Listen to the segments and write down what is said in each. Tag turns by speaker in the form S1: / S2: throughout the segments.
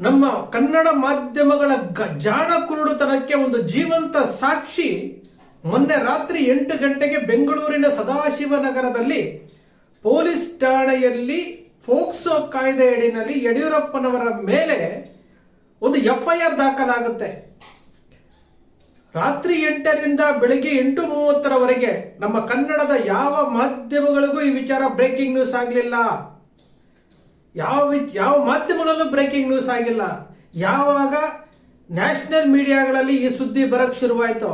S1: ನಮ್ಮ ಕನ್ನಡ ಮಾಧ್ಯಮಗಳ ಜಾಣ ಕುರುಡುತನಕ್ಕೆ ಒಂದು ಜೀವಂತ ಸಾಕ್ಷಿ ಮೊನ್ನೆ ರಾತ್ರಿ ಎಂಟು ಗಂಟೆಗೆ ಬೆಂಗಳೂರಿನ ಸದಾಶಿವನಗರದಲ್ಲಿ ಪೊಲೀಸ್ ಠಾಣೆಯಲ್ಲಿ ಫೋಕ್ಸೋ ಕಾಯ್ದೆಯಡಿನಲ್ಲಿ ಯಡಿಯೂರಪ್ಪನವರ ಮೇಲೆ ಒಂದು ಎಫ್ಐಆರ್ ದಾಖಲಾಗುತ್ತೆ. ರಾತ್ರಿ ಎಂಟರಿಂದ ಬೆಳಗ್ಗೆ ಎಂಟು ಮೂವತ್ತರವರೆಗೆ ನಮ್ಮ ಕನ್ನಡದ ಯಾವ ಮಾಧ್ಯಮಗಳಿಗೂ ಈ ವಿಚಾರ ಬ್ರೇಕಿಂಗ್ ನ್ಯೂಸ್ ಆಗಲಿಲ್ಲ. ಯಾವ ಯಾವ ಮಾಧ್ಯಮಗಳಲ್ಲೂ ಬ್ರೇಕಿಂಗ್ ನ್ಯೂಸ್ ಆಗಿಲ್ಲ. ಯಾವಾಗ ನ್ಯಾಷನಲ್ ಮೀಡಿಯಾಗಳಲ್ಲಿ ಈ ಸುದ್ದಿ ಬರಕ್ ಶುರುವಾಯ್ತೋ,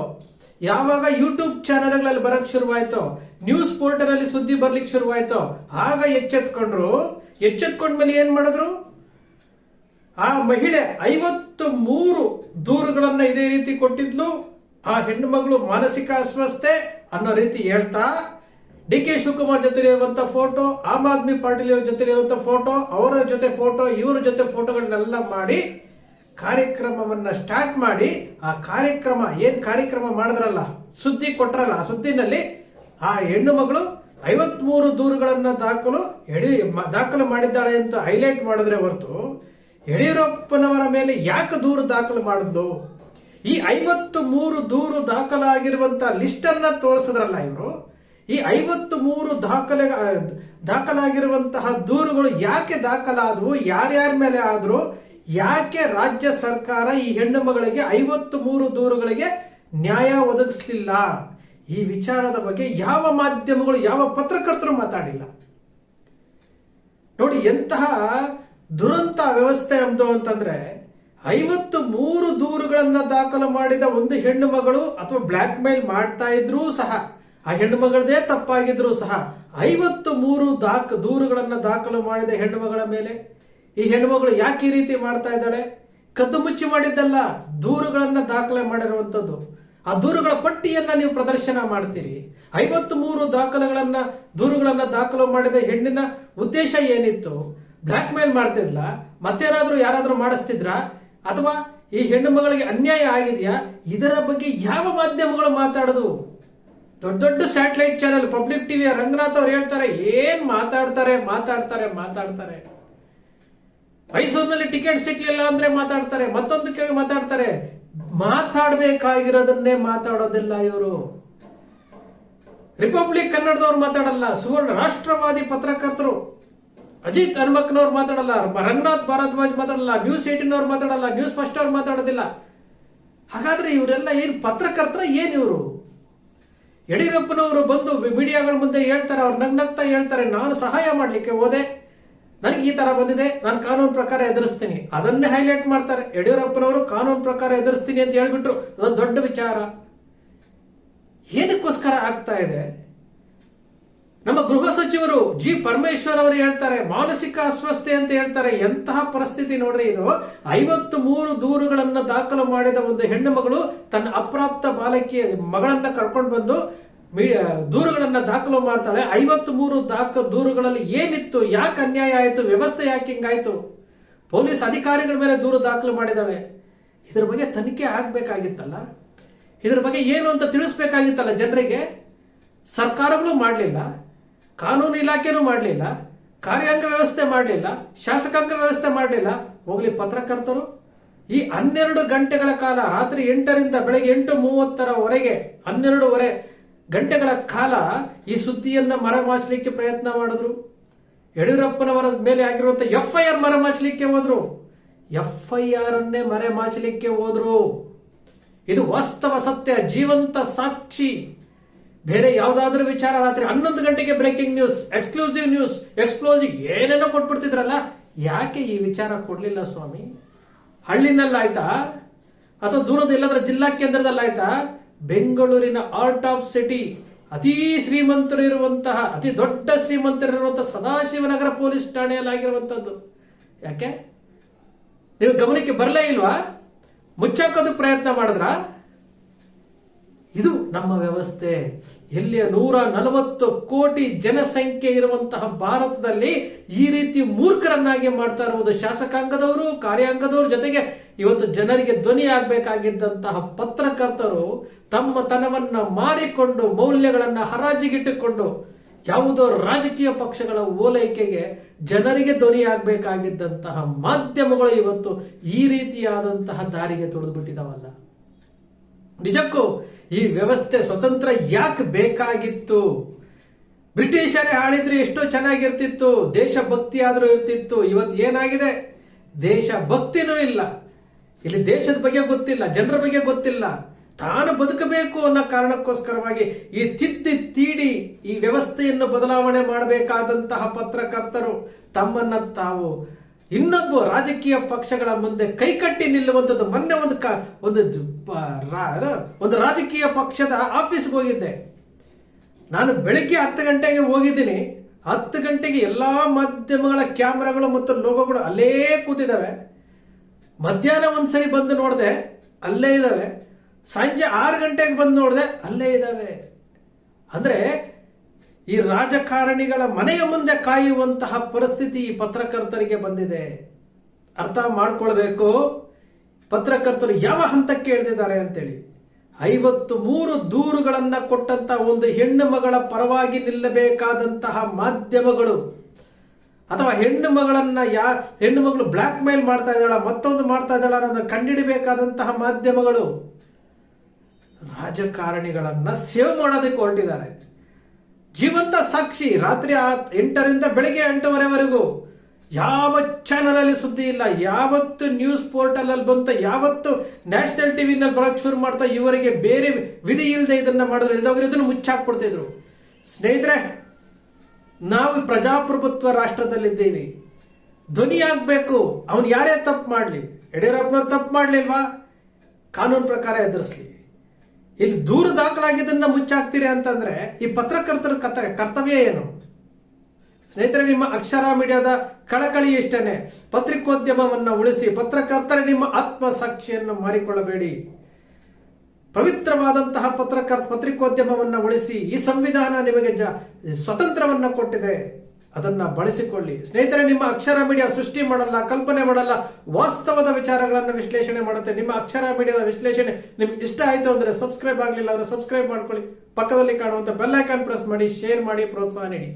S1: ಯಾವಾಗ ಯೂಟ್ಯೂಬ್ ಚಾನೆಲ್ಗಳಲ್ಲಿ ಬರಕ್ ಶುರುವಾಯ್ತೋ ನ್ಯೂಸ್ ಪೋರ್ಟಲ್ ಅಲ್ಲಿ ಸುದ್ದಿ ಬರ್ಲಿಕ್ಕೆ ಶುರುವಾಯ್ತೋ, ಆಗ ಎಚ್ಚೆತ್ಕೊಂಡ್ರು. ಎಚ್ಚೆತ್ಕೊಂಡ್ಮೇಲೆ ಏನ್ ಮಾಡಿದ್ರು? ಆ ಮಹಿಳೆ ಐವತ್ತು ಮೂರು ದೂರುಗಳನ್ನ ಇದೇ ರೀತಿ ಕೊಟ್ಟಿದ್ಲು. ಆ ಹೆಣ್ಣು ಮಗಳು ಮಾನಸಿಕ ಅಸ್ವಸ್ಥೆ ಅನ್ನೋ ರೀತಿ ಹೇಳ್ತಾ ಡಿ ಕೆ ಶಿವಕುಮಾರ್ ಜೊತೆ ಇರುವಂತ ಫೋಟೋ ಆಮ್ ಆದ್ಮಿ ಪಾರ್ಟಿಲಿ ಜೊತೆ ಇರುವಂತ ಫೋಟೋ ಅವರ ಜೊತೆ ಫೋಟೋ ಇವರ ಜೊತೆ ಫೋಟೋಗಳನ್ನೆಲ್ಲ ಮಾಡಿ ಕಾರ್ಯಕ್ರಮವನ್ನ ಸ್ಟಾರ್ಟ್ ಮಾಡಿ, ಆ ಕಾರ್ಯಕ್ರಮ ಏನ್ ಕಾರ್ಯಕ್ರಮ ಮಾಡಿದ್ರಲ್ಲ, ಸುದ್ದಿ ಕೊಟ್ರಲ್ಲ, ಆ ಸುದ್ದಿನಲ್ಲಿ ಆ ಹೆಣ್ಣು ಮಗಳು ಐವತ್ಮೂರು ದೂರುಗಳನ್ನ ದಾಖಲು ಯಡಿ ದಾಖಲು ಮಾಡಿದ್ದಾಳೆ ಅಂತ ಹೈಲೈಟ್ ಮಾಡಿದ್ರೆ ಹೊರತು ಯಡಿಯೂರಪ್ಪನವರ ಮೇಲೆ ಯಾಕೆ ದೂರು ದಾಖಲು ಮಾಡಿದ್ಲು? ಈ ಐವತ್ತು ಮೂರು ದೂರು ದಾಖಲಾಗಿರುವಂತ ಲಿಸ್ಟ್ ಅನ್ನ ತೋರಿಸಿದ್ರಲ್ಲ ಇವರು. ಈ ಐವತ್ತು ಮೂರು ದಾಖಲೆ ದಾಖಲಾಗಿರುವಂತಹ ದೂರುಗಳು ಯಾಕೆ ದಾಖಲಾದವು, ಯಾರ್ಯಾರ ಮೇಲೆ ಆದರೂ, ಯಾಕೆ ರಾಜ್ಯ ಸರ್ಕಾರ ಈ ಹೆಣ್ಣು ಮಗಳಿಗೆ ಐವತ್ತು ಮೂರು ದೂರುಗಳಿಗೆ ನ್ಯಾಯ ಒದಗಿಸಲಿಲ್ಲ? ಈ ವಿಚಾರದ ಬಗ್ಗೆ ಯಾವ ಮಾಧ್ಯಮಗಳು, ಯಾವ ಪತ್ರಕರ್ತರು ಮಾತಾಡಿಲ್ಲ. ನೋಡಿ, ಎಂತಹ ದುರಂತ ವ್ಯವಸ್ಥೆ ಅಂದು ಅಂತಂದ್ರೆ ಐವತ್ತು ಮೂರು ದೂರುಗಳನ್ನ ದಾಖಲು ಮಾಡಿದ ಒಂದು ಹೆಣ್ಣು ಮಗಳು ಅಥವಾ ಬ್ಲ್ಯಾಕ್ ಮೇಲ್ ಮಾಡ್ತಾ ಇದ್ರೂ ಸಹ ಆ ಹೆಣ್ಣು ಮಗಳದೇ ತಪ್ಪಾಗಿದ್ರು ಸಹ ಐವತ್ತು ಮೂರು ದಾಖ ದೂರುಗಳನ್ನು ದಾಖಲು ಮಾಡಿದ ಹೆಣ್ಣು ಮಗಳ ಮೇಲೆ ಈ ಹೆಣ್ಣು ಮಗಳು ಯಾಕೆ ಈ ರೀತಿ ಮಾಡ್ತಾ ಇದ್ದಾಳೆ? ಕದ್ದು ಮುಚ್ಚಿ ಮಾಡಿದ್ದಲ್ಲ, ದೂರುಗಳನ್ನು ದಾಖಲೆ ಮಾಡಿರುವಂಥದ್ದು ಆ ದೂರುಗಳ ಪಟ್ಟಿಯನ್ನ ನೀವು ಪ್ರದರ್ಶನ ಮಾಡ್ತೀರಿ. ಐವತ್ತು ಮೂರು ದಾಖಲೆಗಳನ್ನ, ದೂರುಗಳನ್ನ ದಾಖಲು ಮಾಡಿದ ಹೆಣ್ಣಿನ ಉದ್ದೇಶ ಏನಿತ್ತು? ಬ್ಲಾಕ್ ಮೇಲ್ ಮಾಡ್ತಿದ್ಲ. ಮತ್ತೇನಾದ್ರೂ ಯಾರಾದ್ರೂ ಮಾಡಿಸ್ತಿದ್ರ? ಅಥವಾ ಈ ಹೆಣ್ಣು ಮಗಳಿಗೆ ಅನ್ಯಾಯ ಆಗಿದೆಯಾ? ಇದರ ಬಗ್ಗೆ ಯಾವ ಮಾಧ್ಯಮಗಳು ಮಾತಾಡೋದು? ದೊಡ್ಡ ದೊಡ್ಡ ಸ್ಯಾಟಲೈಟ್ ಚಾನೆಲ್, ಪಬ್ಲಿಕ್ ಟಿವಿಯ ರಂಗನಾಥ್ ಅವ್ರು ಹೇಳ್ತಾರೆ, ಏನ್ ಮಾತಾಡ್ತಾರೆ ಮಾತಾಡ್ತಾರೆ ಮಾತಾಡ್ತಾರೆ. ಮೈಸೂರಿನಲ್ಲಿ ಟಿಕೆಟ್ ಸಿಕ್ಲಿಲ್ಲ ಅಂದ್ರೆ ಮಾತಾಡ್ತಾರೆ, ಮತ್ತೊಂದು ಕೇಳಿ ಮಾತಾಡ್ತಾರೆ. ಮಾತಾಡಬೇಕಾಗಿರೋದನ್ನೇ ಮಾತಾಡೋದಿಲ್ಲ ಇವರು. ರಿಪಬ್ಲಿಕ್ ಕನ್ನಡದವ್ರು ಮಾತಾಡಲ್ಲ, ಸುವರ್ಣ ರಾಷ್ಟ್ರವಾದಿ ಪತ್ರಕರ್ತರು. ಅಜಿತ್ ಹನುಮಕ್ನವ್ರು ಮಾತಾಡಲ್ಲ, ರಂಗನಾಥ್ ಭಾರದ್ವಾಜ್ ಮಾತಾಡಲ್ಲ, ನ್ಯೂಸ್ ಏಟಿನ್ ಅವ್ರು ಮಾತಾಡಲ್ಲ, ನ್ಯೂಸ್ ಫಸ್ಟ್ ಅವ್ರು ಮಾತಾಡೋದಿಲ್ಲ. ಹಾಗಾದ್ರೆ ಇವರೆಲ್ಲ ಏನ್ ಪತ್ರಕರ್ತರ ಏನ್ ಇವರು? ಯಡಿಯೂರಪ್ಪನವರು ಬಂದು ಮೀಡಿಯಾಗಳ ಮುಂದೆ ಹೇಳ್ತಾರೆ, ಅವ್ರು ನಗ್ನಗ್ತಾ ಹೇಳ್ತಾರೆ, ನಾನು ಸಹಾಯ ಮಾಡ್ಲಿಕ್ಕೆ ಹೋದೆ. ನನಗೆ ಈ ತರ ಬಂದಿದೆ, ನಾನು ಕಾನೂನು ಪ್ರಕಾರ ಎದುರಿಸ್ತೀನಿ. ಅದನ್ನೇ ಹೈಲೈಟ್ ಮಾಡ್ತಾರೆ. ಯಡಿಯೂರಪ್ಪನವರು ಕಾನೂನು ಪ್ರಕಾರ ಎದುರಿಸ್ತೀನಿ ಅಂತ ಹೇಳ್ಬಿಟ್ರು. ಅದೊಂದು ದೊಡ್ಡ ವಿಚಾರ. ಏನಕ್ಕೋಸ್ಕರ ಆಗ್ತಾ ಇದೆ? ನಮ್ಮ ಗೃಹ ಸಚಿವರು ಜಿ ಪರಮೇಶ್ವರ್ ಅವರು ಹೇಳ್ತಾರೆ, ಮಾನಸಿಕ ಅಸ್ವಸ್ಥೆ ಅಂತ ಹೇಳ್ತಾರೆ. ಎಂತಹ ಪರಿಸ್ಥಿತಿ ನೋಡ್ರಿ ಇದು. ಐವತ್ತು ಮೂರು ದೂರುಗಳನ್ನ ದಾಖಲು ಮಾಡಿದ ಒಂದು ಹೆಣ್ಣು ಮಗಳು ತನ್ನ ಅಪ್ರಾಪ್ತ ಬಾಲಕಿಯ ಮಗಳನ್ನ ಕರ್ಕೊಂಡು ಬಂದು ದೂರುಗಳನ್ನ ದಾಖಲು ಮಾಡ್ತಾಳೆ. ಐವತ್ತು ಮೂರು ದಾಖ, ದೂರುಗಳಲ್ಲಿ ಏನಿತ್ತು? ಯಾಕೆ ಅನ್ಯಾಯ ಆಯಿತು? ವ್ಯವಸ್ಥೆ ಯಾಕೆ ಹಿಂಗಾಯ್ತು? ಪೊಲೀಸ್ ಅಧಿಕಾರಿಗಳ ಮೇಲೆ ದೂರು ದಾಖಲು ಮಾಡಿದಾವೆ ಇದ್ರ ಬಗ್ಗೆ ತನಿಖೆ ಆಗ್ಬೇಕಾಗಿತ್ತಲ್ಲ? ಇದ್ರ ಬಗ್ಗೆ ಏನು ಅಂತ ತಿಳಿಸ್ಬೇಕಾಗಿತ್ತಲ್ಲ ಜನರಿಗೆ? ಸರ್ಕಾರಗಳು ಮಾಡಲಿಲ್ಲ. ಕಾನೂನು ಇಲಾಖೆನೂ ಮಾಡಲಿಲ್ಲ, ಕಾರ್ಯಾಂಗ ವ್ಯವಸ್ಥೆ ಮಾಡಲಿಲ್ಲ, ಶಾಸಕಾಂಗ ವ್ಯವಸ್ಥೆ ಮಾಡಲಿಲ್ಲ. ಹೋಗಲಿ ಪತ್ರಕರ್ತರು, ಈ ಹನ್ನೆರಡು ಗಂಟೆಗಳ ಕಾಲ, ರಾತ್ರಿ ಎಂಟರಿಂದ ಬೆಳಗ್ಗೆ ಎಂಟು ಮೂವತ್ತರವರೆಗೆ ಹನ್ನೆರಡೂವರೆ ಗಂಟೆಗಳ ಕಾಲ ಈ ಸುದ್ದಿಯನ್ನ ಮರಮಾಚಲಿಕ್ಕೆ ಪ್ರಯತ್ನ ಮಾಡಿದ್ರು. ಯಡಿಯೂರಪ್ಪನವರ ಮೇಲೆ ಆಗಿರುವಂತ ಎಫ್ ಐ ಆರ್ ಮರೆಮಾಚಲಿಕ್ಕೆ ಹೋದ್ರು. ಎಫ್ ಐ ಆರ್ ಅನ್ನೇ ಮರೆಮಾಚಲಿಕ್ಕೆ ಹೋದ್ರು. ಇದು ವಾಸ್ತವ ಸತ್ಯ, ಜೀವಂತ ಸಾಕ್ಷಿ. ಬೇರೆ ಯಾವ್ದಾದ್ರೂ ವಿಚಾರ ರಾತ್ರಿ ಹನ್ನೊಂದು ಗಂಟೆಗೆ breaking news exclusive news explosive ಏನೇನೋ ಕೊಟ್ಬಿಡ್ತಿದ್ರಲ್ಲ? ಯಾಕೆ ಈ ವಿಚಾರ ಕೊಡ್ಲಿಲ್ಲ ಸ್ವಾಮಿ? ಹಳ್ಳಿನಲ್ಲಾಯ್ತಾ? ಅಥವಾ ದೂರದ ಎಲ್ಲಾದ್ರೂ ಜಿಲ್ಲಾ ಕೇಂದ್ರದಲ್ಲಾಯ್ತಾ? ಬೆಂಗಳೂರಿನ ಆರ್ಟ್ ಆಫ್ ಸಿಟಿ ಅತಿ ಶ್ರೀಮಂತರಿರುವಂತಹ, ಅತಿ ದೊಡ್ಡ ಶ್ರೀಮಂತರಿರುವಂತಹ ಸದಾಶಿವನಗರ ಪೊಲೀಸ್ ಠಾಣೆಯಲ್ಲಾಗಿರುವಂತದ್ದು ಯಾಕೆ? ನೀವು ಗಮನಕ್ಕೆ ಬರಲೇ ಇಲ್ವಾ? ಮುಚ್ಚಾಕೋದಕ್ಕೆ ಪ್ರಯತ್ನ ಮಾಡಿದ್ರಾ? ಇದು ನಮ್ಮ ವ್ಯವಸ್ಥೆ. ಎಲ್ಲಿಯ ನೂರ ನಲವತ್ತು ಕೋಟಿ ಜನಸಂಖ್ಯೆ ಇರುವಂತಹ ಭಾರತದಲ್ಲಿ ಈ ರೀತಿ ಮೂರ್ಖರನ್ನಾಗಿ ಮಾಡ್ತಾ ಇರುವುದು ಶಾಸಕಾಂಗದವರು, ಕಾರ್ಯಾಂಗದವರು ಜೊತೆಗೆ ಇವತ್ತು ಜನರಿಗೆ ಧ್ವನಿ ಆಗಬೇಕಾಗಿದ್ದಂತಹ ಪತ್ರಕರ್ತರು ತಮ್ಮ ತನವನ್ನ ಮಾರಿಕೊಂಡು ಮೌಲ್ಯಗಳನ್ನ ಹರಾಜಿಗಿಟ್ಟುಕೊಂಡು ಯಾವುದೋ ರಾಜಕೀಯ ಪಕ್ಷಗಳ ಓಲೈಕೆಗೆ ಜನರಿಗೆ ಧ್ವನಿಯಾಗಬೇಕಾಗಿದ್ದಂತಹ ಮಾಧ್ಯಮಗಳು ಇವತ್ತು ಈ ರೀತಿಯಾದಂತಹ ದಾರಿಗೆ ತೊಳೆದು ಬಿಟ್ಟಿದಾವಲ್ಲ ನಿಜಕ್ಕೂ ಈ ವ್ಯವಸ್ಥೆ ಸ್ವತಂತ್ರ ಯಾಕೆ ಬೇಕಾಗಿತ್ತು? ಬ್ರಿಟಿಷರೇ ಆಳಿದ್ರೆ ಎಷ್ಟೋ ಚೆನ್ನಾಗಿರ್ತಿತ್ತು ದೇಶಭಕ್ತಿ ಆದ್ರೂ ಇರ್ತಿತ್ತು, ಇವತ್ತು ಏನಾಗಿದೆ? ದೇಶ ಭಕ್ತಿನೂ ಇಲ್ಲ. ಇಲ್ಲಿ ದೇಶದ ಬಗ್ಗೆ ಗೊತ್ತಿಲ್ಲ, ಜನರ ಬಗ್ಗೆ ಗೊತ್ತಿಲ್ಲ. ತಾನು ಬದುಕಬೇಕು ಅನ್ನೋ ಕಾರಣಕ್ಕೋಸ್ಕರವಾಗಿ ಈ ತಿದ್ದಿ ತೀಡಿ ಈ ವ್ಯವಸ್ಥೆಯನ್ನು ಬದಲಾವಣೆ ಮಾಡಬೇಕಾದಂತಹ ಪತ್ರಕರ್ತರು ತಮ್ಮನ್ನ ತಾವು ಇನ್ನೊಬ್ಬ ರಾಜಕೀಯ ಪಕ್ಷಗಳ ಮುಂದೆ ಕೈಕಟ್ಟಿ ನಿಲ್ಲುವಂಥದ್ದು ಮೊನ್ನೆ ಒಂದು ಕ ಒಂದು ಒಂದು ರಾಜಕೀಯ ಪಕ್ಷದ ಆಫೀಸ್ಗೆ ಹೋಗಿದ್ದೆ. ನಾನು ಬೆಳಿಗ್ಗೆ ಹತ್ತು ಗಂಟೆಗೆ ಹೋಗಿದ್ದೀನಿ. ಹತ್ತು ಗಂಟೆಗೆ ಎಲ್ಲಾ ಮಾಧ್ಯಮಗಳ ಕ್ಯಾಮ್ರಾಗಳು ಮತ್ತು ಲೋಗೋಗಳು ಅಲ್ಲೇ ಕೂತಿದ್ದಾವೆ. ಮಧ್ಯಾಹ್ನ ಒಂದ್ಸರಿ ಬಂದು ನೋಡಿದೆ, ಅಲ್ಲೇ ಇದ್ದಾವೆ. ಸಂಜೆ ಆರು ಗಂಟೆಗೆ ಬಂದು ನೋಡಿದೆ, ಅಲ್ಲೇ ಇದ್ದಾವೆ. ಅಂದ್ರೆ ಈ ರಾಜಕಾರಣಿಗಳ ಮನೆಯ ಮುಂದೆ ಕಾಯುವಂತಹ ಪರಿಸ್ಥಿತಿ ಈ ಪತ್ರಕರ್ತರಿಗೆ ಬಂದಿದೆ. ಅರ್ಥ ಮಾಡ್ಕೊಳ್ಬೇಕು? ಪತ್ರಕರ್ತರು ಯಾವ ಹಂತಕ್ಕೆ ಇಳಿದಿದ್ದಾರೆ ಅಂತೇಳಿ. ಐವತ್ತು ಮೂರು ದೂರುಗಳನ್ನ ಕೊಟ್ಟಂತಹ ಒಂದು ಹೆಣ್ಣು ಮಗಳ ಪರವಾಗಿ ನಿಲ್ಲಬೇಕಾದಂತಹ ಮಾಧ್ಯಮಗಳು ಅಥವಾ ಹೆಣ್ಣು ಮಗಳನ್ನ ಯಾ, ಹೆಣ್ಣು ಮಗಳು ಬ್ಲಾಕ್ ಮೇಲ್ ಮಾಡ್ತಾ ಇದ್ದಾಳ, ಮತ್ತೊಂದು ಮಾಡ್ತಾ ಇದ್ದಾಳ ಅನ್ನೋದನ್ನು ಕಂಡಿಡಬೇಕಾದಂತಹ ಮಾಧ್ಯಮಗಳು ರಾಜಕಾರಣಿಗಳನ್ನ ಸೇವ್ ಮಾಡೋದಕ್ಕೆ ಹೊರಟಿದ್ದಾರೆ. ಜೀವಂತ ಸಾಕ್ಷಿ ರಾತ್ರಿ ಎಂಟರಿಂದ ಬೆಳಿಗ್ಗೆ ಎಂಟುವರೆವರೆಗೂ. ಯಾವ ಚಾನಲ್ ಅಲ್ಲಿ ಸುದ್ದಿ ಇಲ್ಲ, ಯಾವತ್ತು ನ್ಯೂಸ್ ಪೋರ್ಟಲ್ ಅಲ್ಲಿ ಬಂತ, ಯಾವತ್ತು ನ್ಯಾಷನಲ್ ಟಿವಿನಲ್ಲಿ ಬರಕ್ ಶುರು ಮಾಡ್ತಾ ಇವರಿಗೆ ಬೇರೆ ವಿಧಿ ಇಲ್ಲದೆ ಇದನ್ನ ಮಾಡಿದ್ರೆ ಇಲ್ದವ್ರು ಇದನ್ನು ಮುಚ್ಚಾಕ್ಬಿಡ್ತಿದ್ರು ಸ್ನೇಹಿತರೆ, ನಾವು ಪ್ರಜಾಪ್ರಭುತ್ವ ರಾಷ್ಟ್ರದಲ್ಲಿದ್ದೀವಿ. ಧ್ವನಿ ಆಗ್ಬೇಕು, ಅವನು ಯಾರೇ ತಪ್ಪು ಮಾಡಲಿ, ಯಡಿಯೂರಪ್ಪನವ್ರು ತಪ್ಪು ಮಾಡ್ಲಿಲ್ವಾ? ಕಾನೂನು ಪ್ರಕಾರ ಎದುರಿಸ್ಲಿ. ಇಲ್ಲಿ ದೂರು ದಾಖಲಾಗಿದ್ದನ್ನ ಮುಚ್ಚಾಕ್ತೀರಿ ಅಂತಂದ್ರೆ ಈ ಪತ್ರಕರ್ತರ ಕರ್ತವ್ಯ ಏನು? ಸ್ನೇಹಿತರೆ, ನಿಮ್ಮ ಅಕ್ಷರ ಮೀಡಿಯಾದ ಕಳಕಳಿ ಇಷ್ಟನೇ. ಪತ್ರಿಕೋದ್ಯಮವನ್ನ ಉಳಿಸಿ ಪತ್ರಕರ್ತರ ನಿಮ್ಮ ಆತ್ಮ ಸಾಕ್ಷಿಯನ್ನು ಮಾರಿಕೊಳ್ಳಬೇಡಿ. ಪವಿತ್ರವಾದಂತಹ ಪತ್ರಕರ್ತ, ಪತ್ರಿಕೋದ್ಯಮವನ್ನ ಉಳಿಸಿ ಈ ಸಂವಿಧಾನ ನಿಮಗೆ ಜ ಸ್ವತಂತ್ರವನ್ನ ಕೊಟ್ಟಿದೆ. ಅದನ್ನ ಬಳಸಿಕೊಳ್ಳಿ. ಸ್ನೇಹಿತರೆ, ನಿಮ್ಮ ಅಕ್ಷರ ಮೀಡಿಯಾ ಸೃಷ್ಟಿ ಮಾಡಲ್ಲ, ಕಲ್ಪನೆ ಮಾಡಲ್ಲ, ವಾಸ್ತವದ ವಿಚಾರಗಳನ್ನು ವಿಶ್ಲೇಷಣೆ ಮಾಡುತ್ತೆ. ನಿಮ್ಮ ಅಕ್ಷರ ಮೀಡಿಯಾದ ವಿಶ್ಲೇಷಣೆ ನಿಮ್ಗೆ ಇಷ್ಟ ಆಯ್ತು ಅಂದ್ರೆ ಸಬ್ಸ್ಕ್ರೈಬ್ ಆಗಲಿಲ್ಲ ಅಂದ್ರೆ ಸಬ್ಸ್ಕ್ರೈಬ್ ಮಾಡ್ಕೊಳ್ಳಿ. ಪಕ್ಕದಲ್ಲಿ ಕಾಣುವಂತ ಬೆಲ್ ಐಕಾನ್ ಪ್ರೆಸ್ ಮಾಡಿ ಶೇರ್ ಮಾಡಿ, ಪ್ರೋತ್ಸಾಹ ನೀಡಿ.